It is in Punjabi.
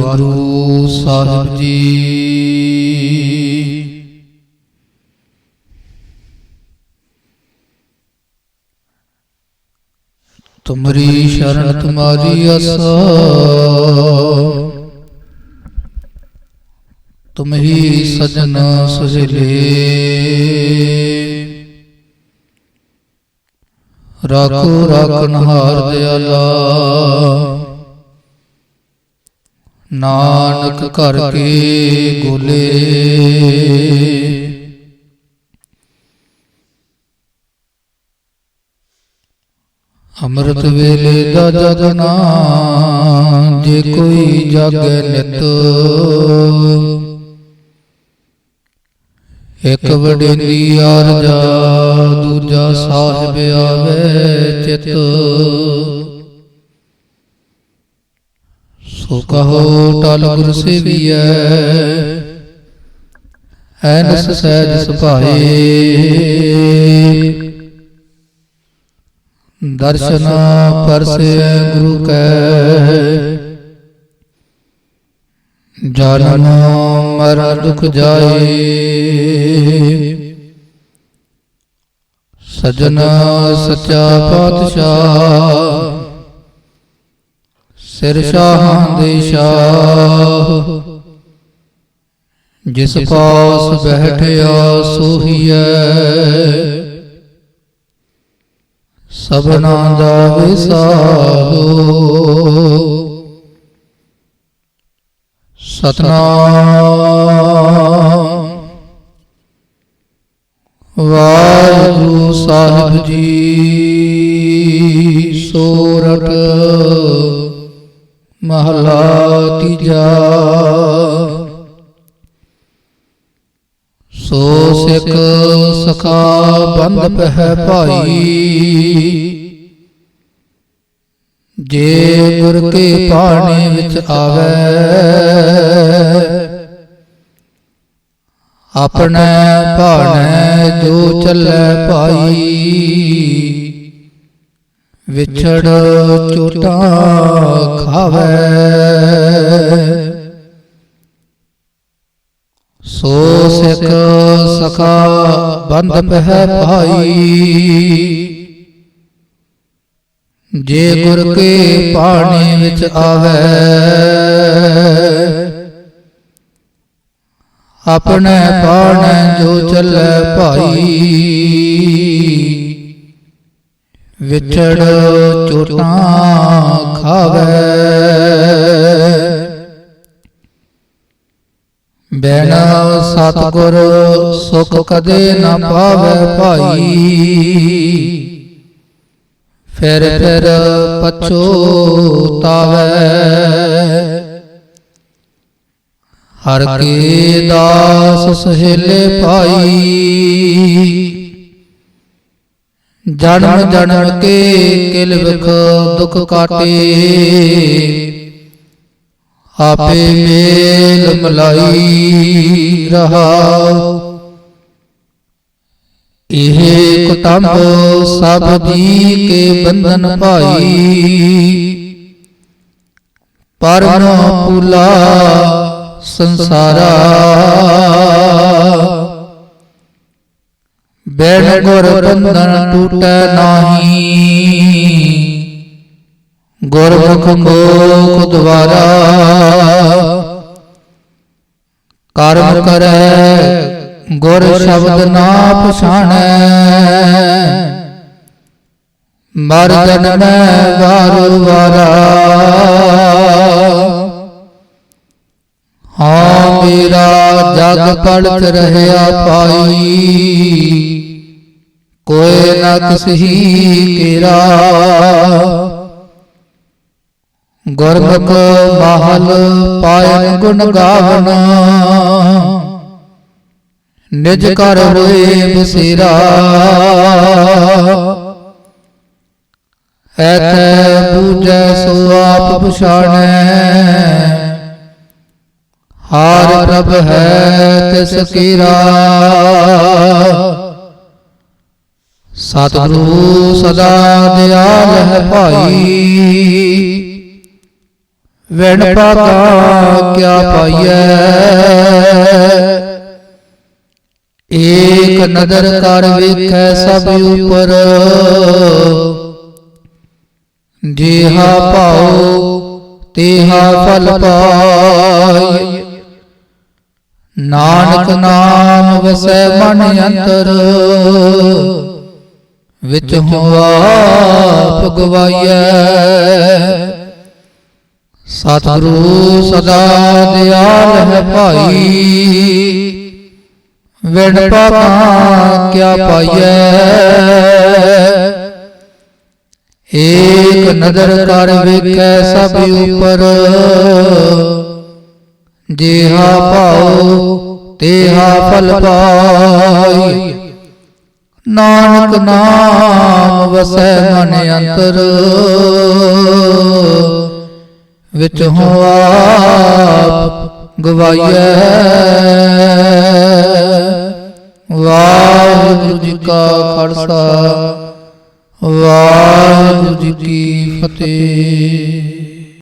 ਵਾਹਿਗੁਰੂ ਸਾਹਿਬ ਜੀ। ਤੁਮਰੀ ਸ਼ਰਨ ਤੁਮਾਰੀ ਆਸਾ। ਤੁਮ ਹੀ ਸਜਣ ਸੁਹਿਲੇ ਰਾਖੋ ਰਾਖਨ ਦਿਆਲਾ। ਨਾਨਕ ਘਰ ਕੇ ਗੋਲੇ। ਅੰਮ੍ਰਿਤ ਵੇਲੇ ਦਾ ਜਗਨਾ ਜੇ ਕੋਈ ਜਾਗੇ ਨਿਤ। ਇੱਕ ਵਡੇਲੀ ਆਰਜਾ, ਦੂਜਾ ਸਾਹਿਬ ਆਵੇ ਚਿਤ। ਸੋ ਕਹੋ ਟਲ ਗੁਰ ਸੇਵੀਐ ਐਨਸ ਸਹਿਜ ਸੁਭਾਏ। ਦਰਸ਼ਨ ਪਰਸੇ ਗੁਰੂ ਕੈ। ਜਨਮ ਮਰ ਦੁਖ ਜਾਏ। ਸਜਣ ਸੱਚਾ ਪਾਤਸ਼ਾਹ। ਸਿਰ ਸ਼ਾਹਾਂ ਦੇ ਸ਼ਾਹ ਜਿਸ ਪਾਸ ਬੈਠਿਆ ਸੋਹੀਐ। ਸਭਨਾ ਦਾ ਵਿਸਾਹੋ ਸਤਨਾਮ। ਵਾਹਿਗੁਰੂ ਸਾਹਿਬ ਜੀ ਸੋਰਠ ਮਹਲਾ ਤੀਜਾ। ਸੋ ਸਿੱਖ ਸਖਾ ਬੰਦ ਪਹਿ ਭਾਈ। ਜੇ ਗੁਰ ਕੇ ਪਾਣੀ ਵਿੱਚ ਆਵੇ, ਆਪਣੇ ਭਾਣੇ ਜੋ ਚੱਲੇ ਭਾਈ। ਵਿਛੜ ਚੋਟਾਂ ਖਾਵੇ। ਸੋ ਸਿੱਖ ਸਖਾ ਬੰਦ ਪਹਿ ਭਾਈ। ਜੇ ਗੁਰ ਕੇ ਪਾਣੀ ਵਿੱਚ ਆਵੇ, ਆਪਣੇ ਪਾਣੇ ਜੋ ਚੱਲੇ ਭਾਈ। ਵਿਛੜ ਚੋਟਾਂ ਖਾਵੇ। ਬਿਨ ਸਤਗੁਰ ਸੁਖ ਕਦੇ ਨਾ ਪਾਵੇ ਭਾਈ। ਫਿਰ ਫਿਰ ਪਛੋਤਾਵੇ। ਹਰ ਕੇ ਦਾਸ ਸਹੇਲੇ ਪਾਈ ਜਨਮ ਜਨਮ ਕੇ ਕਿਲ ਵਿਖ ਦੁਖ ਕਾਟੇ। ਆਪੇ ਮੇਲ ਮਲਾਈ ਰਹਾ ਇਹ ਕੁਟੰਬ ਸਭ ਜੀ ਕੇ ਬੰਧਨ ਭਾਈ। ਪਰਮ ਪੁਲਾ ਸੰਸਾਰਾ। ਬੈਣ ਗੁਰ ਬੰਧਨ ਟੂਟੈ ਨਾਹੀ। ਗੁਰਮੁਖ ਮੋਖ ਦਵਾਰਾ ਕਰਮ ਕਰੈ ਗੁਰ ਸ਼ਬਦ ਨਾ ਪਛਾਣੈ। ਮਰ ਜਨਮੈ ਵਾਰੂ ਵਾਰਾ ਹਾਂ ਮੇਰਾ ਜਗ ਪੜਤ ਰਹਿਆ ਪਾਈ ਕੋਏ ਨਾ ਕਿਸਹੀ ਕੇਰਾ ਗੁਰਮੁਖ ਮਾਹਲ ਪਾਇਨ ਗੁਣ ਗਾਵਨਾ ਨਿਜ ਕਰ ਹੋਏ ਬਸੇਰਾ। ਐਥੈ ਬੂਝੈ ਸੋ ਆਪ ਪਛਾਣੈ। ਹਾਰ ਪ੍ਰਭ ਹੈ ਤਿਸ ਕੀਰਾ। ਸਤਿਗੁਰੂ ਸਦਾ ਦਿਆਲ ਹੈ ਭਾਈ। ਵਿਣ ਪਾਗਾ ਕਿਆ ਪਾਈਐ। ਏਕ ਨਦਰ ਕਰ ਵੇਖੈ ਸਭ ਉਪਰ। ਜੇਹਾ ਭਾਉ, ਤੇਹਾ ਫਲ ਪਾਈ। ਨਾਨਕ ਨਾਮ ਵਸੈ ਮਨ ਅੰਤਰ। ਵਿੱਚ ਹੋਆ ਭਗਵਾਈਐ ਸਤਿਗੁਰੂ ਸਦਾ ਦਿਆਲ ਹੈ ਭਾਈ। ਵਿਣ ਪਾਪਾਂ ਕਿਆ ਪਾਈਐ। ਏਕ ਨਦਰ ਕਰ ਵੇਖੈ ਸਭ ਉਪਰ। ਜੇਹਾ ਭਾਉ ਤੇਹਾ ਫਲ ਪਾਈ। ਨਾਨਕ ਨਾਮ ਵਸੈ ਮਨ ਅੰਤਰ। ਵਿੱਚ ਹੋਆ ਗਵਾਈਐ। ਵਾਹਿਗੁਰੂ ਜੀ ਕਾ ਖਾਲਸਾ। ਵਾਹਿਗੁਰੂ ਜੀ ਕੀ ਫਤਿਹ।